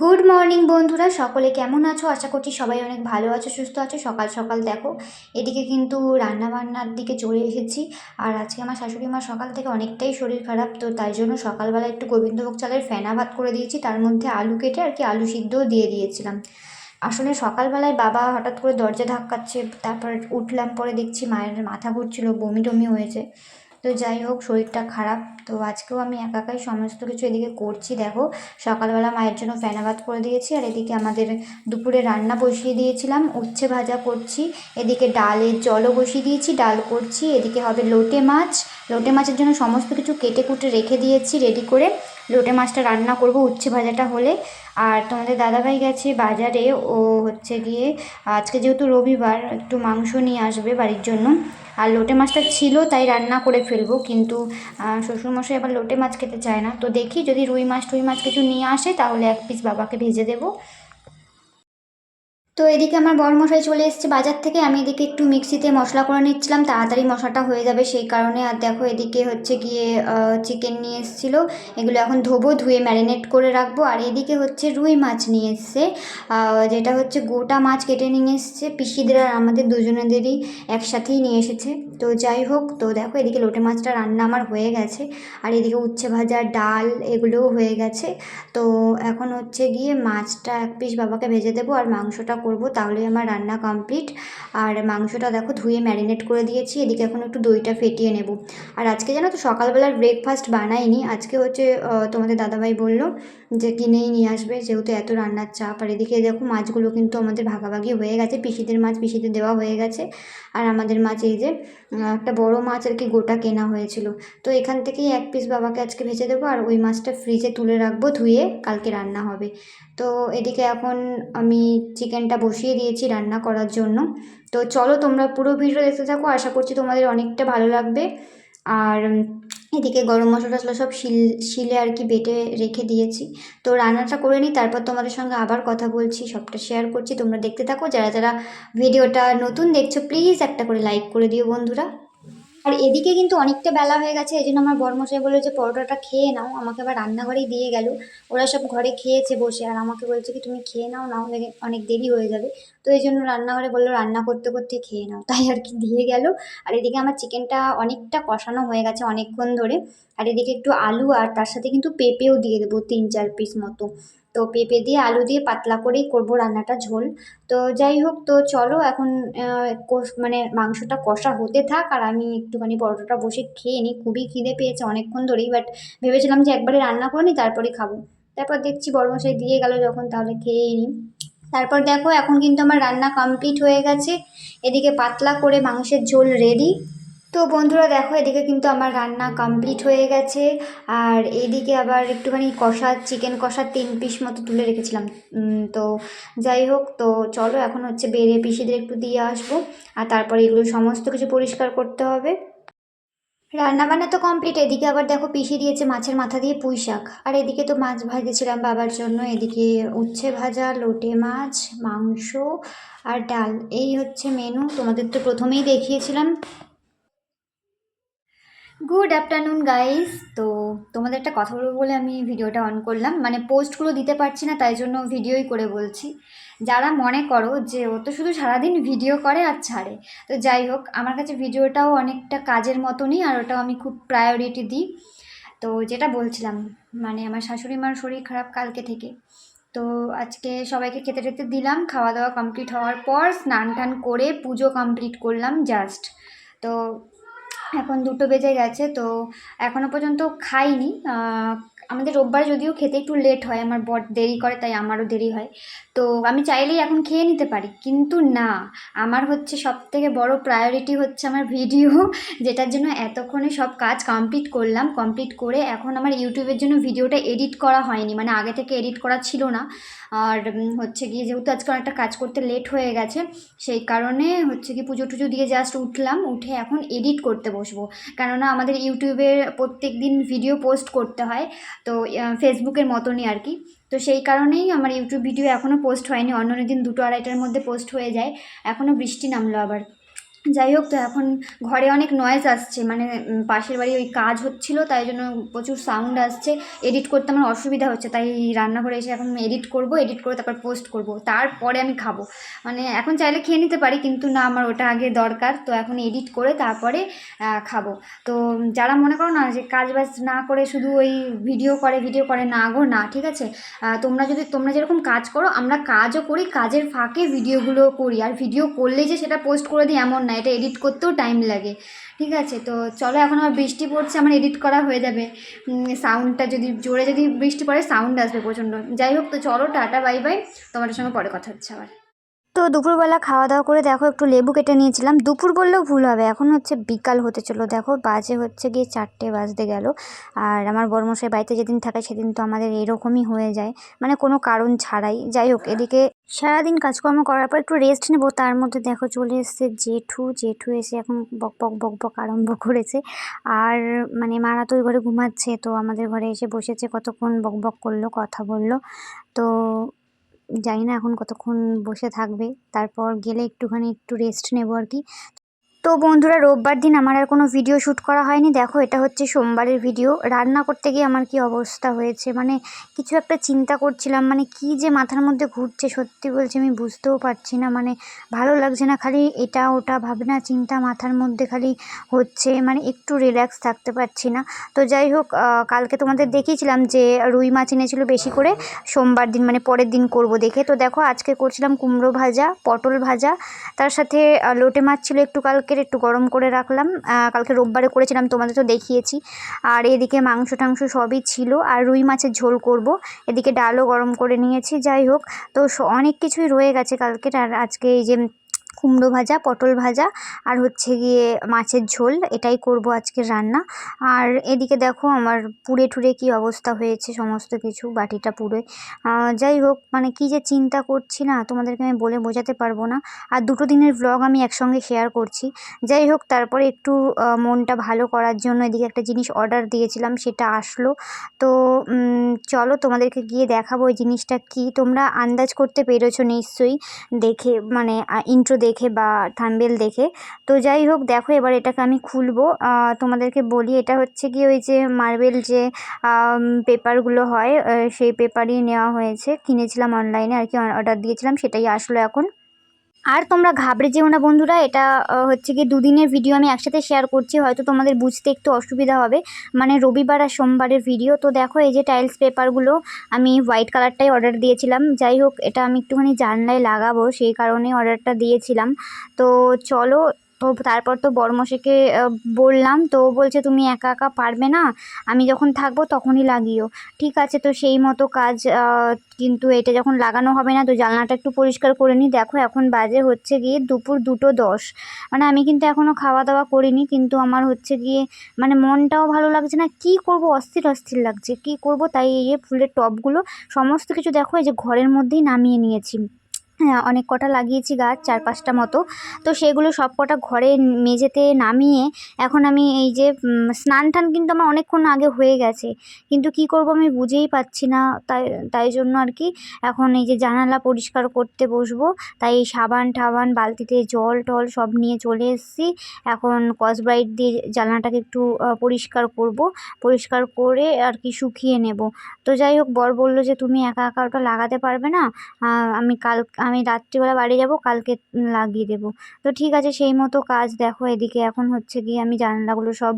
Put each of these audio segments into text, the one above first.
Good morning বন্ধুরা। সকলে কেমন আছো? আশা করছি সবাই অনেক ভালো আছো, সুস্থ আছো। সকাল সকাল দেখো, এদিকে কিন্তু রান্না বান্নার দিকে চলে এসেছি। আর আজকে আমার শাশুড়ি মা সকাল থেকে অনেকটাই শরীর খারাপ, তো তাই জন্য সকালবেলা একটু গোবিন্দভোগ চালের ফেনা ভাত করে দিয়েছি। তার মধ্যে আলু কেটে আর কি আলু সিদ্ধও দিয়ে দিয়েছিলাম। আসলে সকালবেলায় বাবা হঠাৎ করে দরজা ধাক্কাচ্ছে, তারপর উঠলাম, পরে দেখছি মায়ের মাথা ঘুরছিল, বমি টমি হয়েছে। তো যাই হোক, শরীরটা খারাপ। তো আজকেও আমি একা একাই সমস্ত কিছু এদিকে করছি, দেখো। সকালবেলা মায়ের জন্য ভাত করে দিয়েছি, আর এদিকে আমাদের দুপুরে রান্না বসিয়ে দিয়েছিলাম। উচ্ছে ভাজা করছি, এদিকে ডালের জলও বসিয়ে দিয়েছি, ডাল করছি, এদিকে হবে লোটে মাছ। লোটে মাছের জন্য সমস্ত কিছু কেটে কুটে রেখে দিয়েছি, রেডি করে। লোটে মাছটা রান্না করব উচ্ছে ভাজাটা হলে। আর তোমাদের দাদাভাই গেছে বাজারে, ও হচ্ছে গিয়ে, আজকে যেহেতু রবিবার, একটু মাংস নিয়ে আসবে বাড়ির জন্য। আর লোটে মাছটা ছিল, তাই রান্না করে ফেলব। কিন্তু শ্বশুরমশাই আবার লোটে মাছ খেতে চায় না। তো দেখি যদি রুই মাছ টুই মাছ কিছু নিয়ে আসে, তাহলে এক পিস বাবাকে ভেজে দেবো। তো এদিকে আমার বরমশাই চলে এসেছে বাজার থেকে। আমি এদিকে একটু মিক্সিতে মশলা করে নিচ্ছিলাম, তাড়াতাড়ি মশলাটা হয়ে যাবে সেই কারণে। আর দেখো এদিকে হচ্ছে গিয়ে চিকেন নিয়ে এসেছিল। এগুলো এখন ধোবো, ধুয়ে ম্যারিনেট করে রাখব। আর এদিকে হচ্ছে রুই মাছ নিয়ে এসছে। যেটা হচ্ছে গোটা মাছ কেটে নিয়ে এসছে। পিসিদের আর আমাদের দুজনেদেরই একসাথেই নিয়ে এসেছে। তো যাই হোক, তো দেখো এদিকে লোটে মাছটা রান্না আমার হয়ে গেছে। আর এদিকে উচ্ছে ভাজা, ডাল এগুলোও হয়ে গেছে। তো এখন হচ্ছে গিয়ে মাছটা এক পিস বাবাকে ভেজে দেবো আর মাংসটা করব, তাহলে আমার রান্না কমপ্লিট আর মাংসটা দেখো ধুয়ে ম্যারিনেট করে দিয়েছি, এদিকে এখন একটু দইটা ফেটিয়ে নেব। আর আজকে জানো তো সকালবেলার ব্রেকফাস্ট বানাইনি, আজকে হচ্ছে তোমাদের দাদাভাই বলল যে কিনেই নিয়ে আসবে, যেহেতু এত রান্নার চাপ। আর এদিকে দেখো মাছগুলো কিন্তু আমাদের ভাগাভাগি হয়ে গেছে। পিসিদের মাছ পিসিদের দেওয়া হয়ে গেছে। আর আমাদের মাছ এই যে একটা বড় মাছ আর কি গোটা কেনা হয়েছিল। তো এখান থেকেই এক পিস বাবাকে আজকে ভেজে দেবো। আর ওই মাছটা ফ্রিজে তুলে রাখব, ধুয়ে কালকে রান্না হবে। তো এদিকে এখন আমি চিকেনটা বসিয়ে দিয়েছি রান্না করার জন্য। তো চলো তোমরা পুরো ভিডিও দেখতে থাকো। আশা করছি তোমাদের অনেকটা ভালো লাগবে। আর এদিকে গরম মশলা টশলা সব শিল, শিলে আর কি বেটে রেখে দিয়েছি। তো রান্নাটা করে নিই, তারপর তোমাদের সঙ্গে আবার কথা বলছি, সবটা শেয়ার করছি। তোমরা দেখতে থাকো, যারা যারা ভিডিওটা নতুন দেখছ প্লিজ একটা করে লাইক করে দিও বন্ধুরা। আর এদিকে কিন্তু অনেকটা বেলা হয়ে গেছে, এই জন্য আমার বরমশাই বলল যে পরোটাটা খেয়ে নাও, আমাকে আবার রান্নাঘরেই দিয়ে গেল। ওরা সব ঘরে খেয়েছে বসে, আর আমাকে বলছে কি তুমি খেয়ে নাও, না হলে অনেক দেরি হয়ে যাবে। তো এই জন্য রান্নাঘরে বলল রান্না করতে করতে খেয়ে নাও, তাই আর কি দিয়ে গেল। আর এদিকে আমার চিকেনটা অনেকটা কষানো হয়ে গেছে অনেকক্ষণ ধরে। আর এদিকে একটু আলু আর তার সাথে কিন্তু পেঁপেও দিয়ে দেবো, তিন চার পিস মতো। তো পেঁপে দিয়ে, আলু দিয়ে পাতলা করেই করব রান্নাটা ঝোল। তো যাই হোক, তো চলো এখন মানে মাংসটা কষা হতে থাক আর আমি একটুখানি পরোটাটা বসে খেয়ে নিই। খুবই খিদে পেয়েছে অনেকক্ষণ ধরেই বাট ভেবেছিলাম যে একবারে রান্না করে নিই, তারপরে খাব। তারপর দেখছি বড়মশাই দিয়ে গেল যখন, তাহলে খেয়েই নিই। তারপর দেখো, এখন কিন্তু আমার রান্না কমপ্লিট হয়ে গেছে। এদিকে পাতলা করে মাংসের ঝোল রেডি তো বন্ধুরা দেখো, এদিকে কিন্তু আমার রান্না কমপ্লিট হয়ে গেছে। আর এদিকে আবার একটুখানি কষা চিকেন কষা তিন পিস মতো তুলে রেখেছিলাম। তো যাই হোক, তো চলো এখন হচ্ছে বেড়ে পিসিদের একটু দিয়ে আসব। আর তারপরে এগুলো সমস্ত কিছু পরিষ্কার করতে হবে। রান্নাবান্না তো কমপ্লিট এদিকে আবার দেখো পিষে দিয়েছে মাছের মাথা দিয়ে পুঁই শাক। আর এদিকে তো মাছ ভাজেছিলাম বাবার জন্য, এদিকে উচ্ছে ভাজা, লোটে মাছ, মাংস আর ডাল। এই হচ্ছে মেনু তোমাদের তো প্রথমেই দেখিয়েছিলাম। গুড আফটারনুন গাইস তো তোমাদের একটা কথা বলব বলে আমি ভিডিওটা অন করলাম। মানে পোস্টগুলো দিতে পারছি না, তাই জন্য ভিডিওই করে বলছি। যারা মনে করো যে ও তো শুধু সারাদিন ভিডিও করে আর ছাড়ে, তো যাই হোক, আমার কাছে ভিডিওটাও অনেকটা কাজের মতনই আর ওটাও আমি খুব প্রায়োরিটি দিই। তো যেটা বলছিলাম মানে আমার শাশুড়ি মার শরীর খারাপ কালকে থেকে। তো আজকে সবাইকে খেতে টেতে দিলাম, খাওয়া দাওয়া কমপ্লিট হওয়ার পর স্নান টান করে পুজো কমপ্লিট করলাম জাস্ট তো এখন দুটো বেজে গেছে তো এখনও পর্যন্ত খাইনি। আমাদের রোববার যদিও খেতে একটু লেট হয়, আমার বর দেরি করে তাই আমারও দেরি হয়। তো আমি চাইলেই এখন খেয়ে নিতে পারি, কিন্তু না, আমার হচ্ছে সব থেকে বড় প্রায়োরিটি হচ্ছে আমার ভিডিও যেটার জন্য এতক্ষণে সব কাজ কমপ্লিট করলাম। কমপ্লিট করে এখন আমার ইউটিউবের জন্য ভিডিওটা এডিট করা হয়নি মানে আগে থেকে এডিট করা ছিল না। আর হচ্ছে গিয়ে যেহেতু আজকে অনেকটা কাজ করতে লেট হয়ে গেছে, সেই কারণে হচ্ছে কি পুজো টুজো দিয়ে জাস্ট উঠলাম, উঠে এখন এডিট করতে বসবো। কেননা আমাদের ইউটিউবে প্রত্যেক দিন ভিডিও পোস্ট করতে হয় তো ফেসবুকের মতনই আর কি। তো সেই কারণেই আমার ইউটিউব ভিডিও এখনও পোস্ট হয়নি। অন্য দিন দুটো আড়াইটার মধ্যে পোস্ট হয়ে যায়। এখনও বৃষ্টি নামলো আবার। যাই হোক, তো এখন ঘরে অনেক নয়েজ আসছে। মানে পাশের বাড়ি ওই কাজ হচ্ছিল, তাই জন্য প্রচুর সাউন্ড আসছে। এডিট করতে আমার অসুবিধা হচ্ছে, তাই রান্নাঘরে এসে এখন এডিট করব এডিট করে তারপর পোস্ট করব। তারপরে আমি খাব। মানে এখন চাইলে খেয়ে নিতে পারি, কিন্তু না, আমার ওটা আগে দরকার। তো এখন এডিট করে তারপরে খাব। তো যারা মনে করো না যে কাজ বাজ না করে শুধু ওই ভিডিও করে ভিডিও করে, না গো, না, ঠিক আছে? তোমরা যদি, তোমরা যেরকম কাজ করো, আমরা কাজও করি, কাজের ফাঁকে ভিডিওগুলো করি। আর ভিডিও করলেই যে সেটা পোস্ট করে দিই, এমন না, এটা এডিট করতেও টাইম লাগে। ঠিক আছে, তো চলো এখন আমার বৃষ্টি পড়ছে, আমার এডিট করা হয়ে যাবে। সাউন্ডটা যদি জোরে যদি বৃষ্টি পড়ে সাউন্ড আসবে প্রচণ্ড। যাই হোক, তো চলো, টাটা বাই বাই তোমাদের সঙ্গে পরে কথা হচ্ছে আবার। তো দুপুরবেলা খাওয়া দাওয়া করে দেখো একটু লেবু কেটে নিয়েছিলাম। দুপুর বললেও ভুল হবে, এখন হচ্ছে বিকাল হতে চলো দেখো বাজে হচ্ছে গিয়ে চারটে বাজতে গেল। আর আমার বর্মশাই বাড়িতে যেদিন থাকে সেদিন তো আমাদের এরকমই হয়ে যায় মানে কোনো কারণ ছাড়াই। যাই হোক, এদিকে সারাদিন কাজকর্ম করার পর একটু রেস্ট নেব। তার মধ্যে দেখো চলে এসছে জেঠু। জেঠু এসে এখন বক বক বক বক আরম্ভ করেছে। আর মানে মারা তো ওই ঘরে ঘুমাচ্ছে, তো আমাদের ঘরে এসে বসেছে, কতক্ষণ বক বক করল, কথা বলল। তো জানি না এখন কতক্ষণ বসে থাকবে। তারপর গেলে একটুখানি একটু রেস্ট নেব আর কি। তো বন্ধুরা, রোববার দিন আমার আর কোনো ভিডিও শ্যুট করা হয়নি। দেখো, এটা হচ্ছে সোমবারের ভিডিও রান্না করতে গিয়ে আমার কি অবস্থা হয়েছে? মানে কিছু একটা চিন্তা করছিলাম মানে কি যে মাথার মধ্যে ঘুরছে সত্যি বলছি আমি বুঝতেও পারছি না। মানে ভালো লাগছে না, খালি এটা ওটা ভাবনা চিন্তা মাথার মধ্যে খালি হচ্ছে মানে একটু রিল্যাক্স থাকতে পারছি না। তো যাই হোক কালকে তোমাদের দেখিয়েছিলাম যে রুই মাছ এনেছিল বেশি করে, সোমবার দিন মানে পরের দিন করব দেখে। তো দেখো, আজকে করছিলাম কুমড়ো ভাজা, পটল ভাজা, তার সাথে লোটে মাছ ছিল একটু কালকের একটু গরম করে রাখলাম। কালকে রোববারে করেছিলাম, তোমাদের তো দেখিয়েছি। আর এদিকে মাংস টাংস সবই ছিল। আর রুই মাছের ঝোল করব। এদিকে ডালও গরম করে নিয়েছি, যাই হোক। তো অনেক কিছুই রয়ে গেছে কালকের। আর আজকে এই যে কুমড়ো ভাজা, পটল ভাজা আর হচ্ছে গিয়ে মাছের ঝোল, এটাই করব আজকে রান্না। আর এদিকে দেখো আমার পুড়ে টুড়ে কি অবস্থা হয়েছে, সমস্ত কিছু বাটিটা পুড়ে। যাই হোক মানে কি যে চিন্তা করছি না, তোমাদেরকে আমি বলে বোঝাতে পারব না। আর দুটো দিনের ব্লগ আমি একসঙ্গে শেয়ার করছি। যাই হোক, তারপরে একটু মনটা ভালো করার জন্য এদিকে একটা জিনিস অর্ডার দিয়েছিলাম, সেটা আসলো। তো চলো তোমাদেরকে গিয়ে দেখাবো ওই জিনিসটা কি। তোমরা আন্দাজ করতে পেরেছ নিশ্চয়ই। দেখে মানে ইন্ট্রো দেখে বা থাম্বেল দেখে। তো যাই হোক, দেখো এবার এটাকে আমি খুলবো। তোমাদেরকে বলি, এটা হচ্ছে কি ওই যে মার্বেল যে পেপারগুলো হয় সেই পেপারই নেওয়া হয়েছে। কিনেছিলাম অনলাইনে, আর কি অর্ডার দিয়েছিলাম, সেটাই আসলো এখন। আর তোমরা ঘাবড়ে যেও না বন্ধুরা, এটা হচ্ছে কি দুদিনের ভিডিও আমি একসাথে শেয়ার করছি, হয়তো তোমাদের বুঝতে একটু অসুবিধা হবে। মানে রবিবার আর সোমবারের ভিডিও তো দেখো এই যে টাইলস পেপারগুলো আমি হোয়াইট কালারটাই অর্ডার দিয়েছিলাম। যাই হোক, এটা আমি একটুখানি জানলায় লাগাবো, সেই কারণে অর্ডারটা দিয়েছিলাম। তো চলো তো তারপর তো বড়মশাইকে বললাম, তো বলছে, তুমি একা একা পারবে না, আমি যখন থাকব তখনই লাগিও। ঠিক আছে, তো সেই মতো কাজ কিন্তু এটা যখন লাগানো হবে না, তো জানলাটা একটু পরিষ্কার করে নিই দেখো, এখন বাজে হচ্ছে গিয়ে দুপুর দুটো দশ। মানে আমি কিন্তু এখনও খাওয়া দাওয়া করিনি, কিন্তু আমার হচ্ছে গিয়ে মানে মনটাও ভালো লাগছে না। কি করব? অস্থির অস্থির লাগছে। কি করব? তাই এই ফুলের টবগুলো, সমস্ত কিছু দেখো, এই যে ঘরের মধ্যেই নামিয়ে নিয়েছি। হ্যাঁ অনেক কটা লাগিয়েছি গাছ, চার পাঁচটা মতো। তো সেগুলো সব কটা ঘরে মেঝেতে নামিয়ে এখন আমি এই যে স্নান টান কিন্তু আমার অনেকক্ষণ আগে হয়ে গেছে। কিন্তু কি করব আমি বুঝেই পাচ্ছি না। তাই তাই জন্য আর কি এখন এই যে জানালা পরিষ্কার করতে বসবো। তাই এই সাবান টাবান, বালতিতে জল টল সব নিয়ে চলে এসেছি। এখন কসব্রাইট দিয়ে জানলাটাকে একটু পরিষ্কার করব। পরিষ্কার করে আর কি শুকিয়ে নেব। তো যাই হোক, বর বলল যে তুমি একা একা ওটা লাগাতে পারবে না। আমি কাল আমি রাত্রিবেলা বাড়ি যাব, কালকে লাগিয়ে দেবো। তো ঠিক আছে, সেই মতো কাজ দেখো, এদিকে এখন হচ্ছে গিয়ে আমি জানলাগুলো সব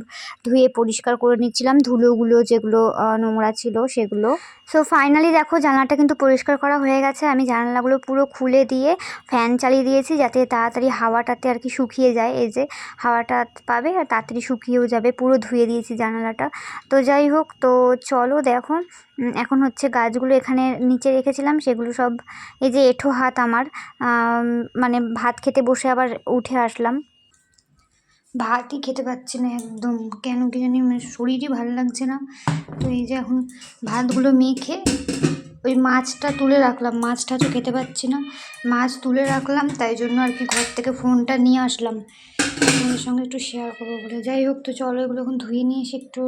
ধুয়ে পরিষ্কার করে নিচ্ছিলাম। ধুলোগুলো যেগুলো নোংরা ছিল সেগুলো। সো ফাইনালি দেখো, জানলাটা কিন্তু পরিষ্কার করা হয়ে গেছে। আমি জানলাগুলো পুরো খুলে দিয়ে ফ্যান চালিয়ে দিয়েছি যাতে তাড়াতাড়ি হাওয়াটাতে আর কি শুকিয়ে যায়। এই যে হাওয়াটা পাবে আর তাড়াতাড়ি শুকিয়েও যাবে, পুরো ধুয়ে দিয়েছি জানালাটা। তো যাই হোক, তো চলো দেখো। এখন হচ্ছে গাছগুলো এখানে নিচে রেখেছিলাম, সেগুলো সব এই যে এঁঠো হাত আমার মানে ভাত খেতে বসে আবার উঠে আসলাম। ভাতই খেতে পাচ্ছি না একদম। কেন কি জানি মানে শরীরই ভালো লাগছে না। তো এই যে এখন ভাতগুলো মেখে ওই মাছটা তুলে রাখলাম। মাছটা তো খেতে পাচ্ছি না। মাছ তুলে রাখলাম, তাই জন্য আর কি ঘর থেকে ফোনটা নিয়ে আসলাম। তোমাদের সঙ্গে একটু শেয়ার করব বলে। যাই হোক, তো চলো এগুলো এখন ধুয়ে নিয়ে এসে একটু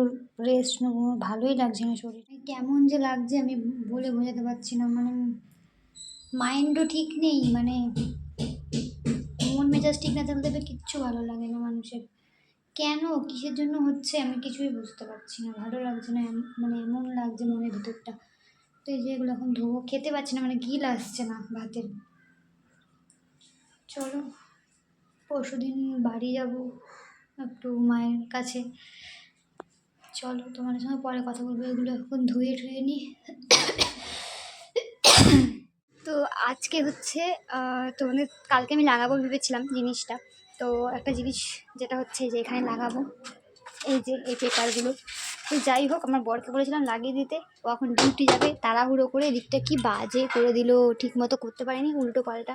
রেস্ট নেব। ভালোই লাগছে না শরীর কেমন যে লাগছে আমি বলে বোঝাতে পারছি না। মানে মাইন্ডও ঠিক নেই মানে মন মেজাজ ঠিক না থাকলে কিচ্ছু ভালো লাগে না মানুষের। কেন? কিসের জন্য হচ্ছে? আমি কিছুই বুঝতে পারছি না। ভালো লাগছে না মানে এমন লাগছে মনের ভিতরটা। তো এই যে এগুলো এখন ধোবো, খেতে পারছি না মানে গিল আসছে না ভাতের। চলো পরশু দিন বাড়ি যাব একটু মায়ের কাছে। চলো, তোমাদের সঙ্গে পরে কথা বলব। এগুলো এখন ধুয়ে ধুয়ে নিই আজকে হচ্ছে তোমাদের কালকে আমি লাগাবো ভেবেছিলাম জিনিসটা। তো একটা জিনিস যেটা হচ্ছে যে এখানে লাগাবো, এই যে এই পেপারগুলো। তো যাই হোক, আমার বরকে বলেছিলাম লাগিয়ে দিতে। ও এখন ডিউটি যাবে, তাড়াহুড়ো করে এদিকটা কি বাজে করে দিল ঠিক মতো করতে পারিনি, উল্টো পাল্টা।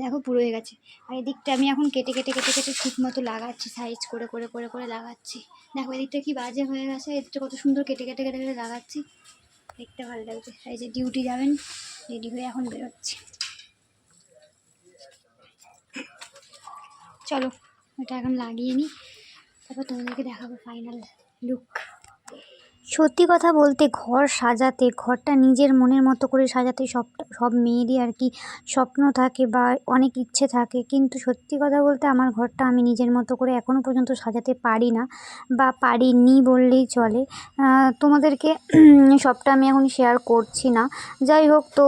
দেখো, পুরো হয়ে গেছে। আর এদিকটা আমি এখন কেটে কেটে কেটে কেটে ঠিক মতো লাগাচ্ছি সাইজ করে করে করে করে লাগাচ্ছি। দেখো, এদিকটা কি বাজে হয়ে গেছে, এদিকটা কত সুন্দর কেটে কেটে কেটে কেটে লাগাচ্ছি। দেখতে ভালো লাগছে। এই যে ডিউটি যাবেন, রেডি হয়ে এখন বেরোচ্ছি। চলো, ওটা এখন লাগিয়ে নিই। তারপর তোমাদেরকে দেখাবো ফাইনাল লুক সত্যি কথা বলতে ঘর সাজাতে, ঘরটা নিজের মনের মতো করে সাজাতে সব সব মেয়েরই আর কি স্বপ্ন থাকে বা অনেক ইচ্ছে থাকে। কিন্তু সত্যি কথা বলতে আমার ঘরটা আমি নিজের মতো করে এখনও পর্যন্ত সাজাতে পারি না বা পারিনি বললেই চলে। তোমাদেরকে সবটা আমি এখন শেয়ার করছি না। যাই হোক তো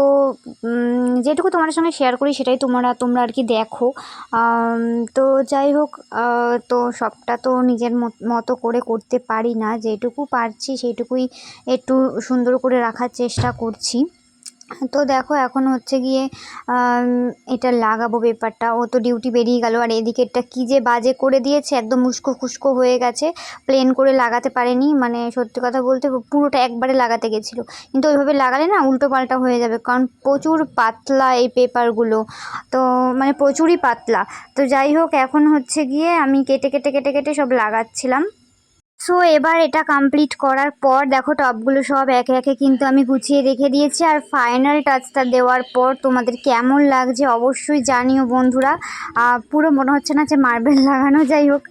যেটুকু তোমাদের সঙ্গে শেয়ার করি সেটাই তোমরা তোমরা আর কি দেখো। তো যাই হোক তো সবটা তো নিজের মত- করে করতে পারি না। যেটুকু পারছি সেইটুকুই একটু সুন্দর করে রাখার চেষ্টা করছি। তো দেখো এখন হচ্ছে গিয়ে এটা লাগাবো পেপারটা। ও তো ডিউটি বেরিয়ে গেল। আর এদিকে এদিকেরটা কী যে বাজে করে দিয়েছে, একদম উস্কো খুস্কো হয়ে গেছে। প্লেন করে লাগাতে পারেনি। মানে সত্যি কথা বলতে পুরোটা একবারে লাগাতে গেছিল। কিন্তু ওইভাবে লাগালে না উল্টো পাল্টা হয়ে যাবে। কারণ প্রচুর পাতলা এই পেপারগুলো। তো মানে প্রচুরই পাতলা। তো যাই হোক, এখন হচ্ছে গিয়ে আমি কেটে কেটে কেটে কেটে সব লাগাচ্ছিলাম। সো এবার এটা কমপ্লিট করার পর, দেখো টপগুলো সব একে একে কিন্তু আমি গুছিয়ে রেখে দিয়েছি। আর ফাইনাল টাচটা দেওয়ার পর তোমাদের কেমন লাগছে অবশ্যই জানিও বন্ধুরা। পুরো মনে হচ্ছে না যে মার্বেল লাগানো, যাই হোক।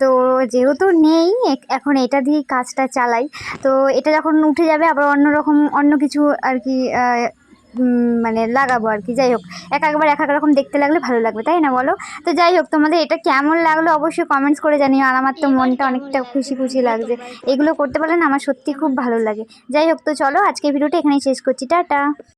তো যেহেতু নেই এখন এটা দিয়েই কাজটা চালাই। তো এটা যখন উঠে যাবে, আবার অন্য রকম, অন্য কিছু আর কি মানে লাগাবো আর কি যাই হোক। এক একবার এক এক রকম দেখতে লাগলে ভালো লাগবে তাই না বলো? তো যাই হোক তোমাদের এটা কেমন লাগল অবশ্যই কমেন্টস করে জানিও আর আমার তো মনটা অনেকটা খুশি খুশি লাগছে। এগুলো করতে পারলে না আমার সত্যি খুব ভালো লাগে। যাই হোক তো চলো আজকে ভিডিওটা এখানেই শেষ করছি টাটা।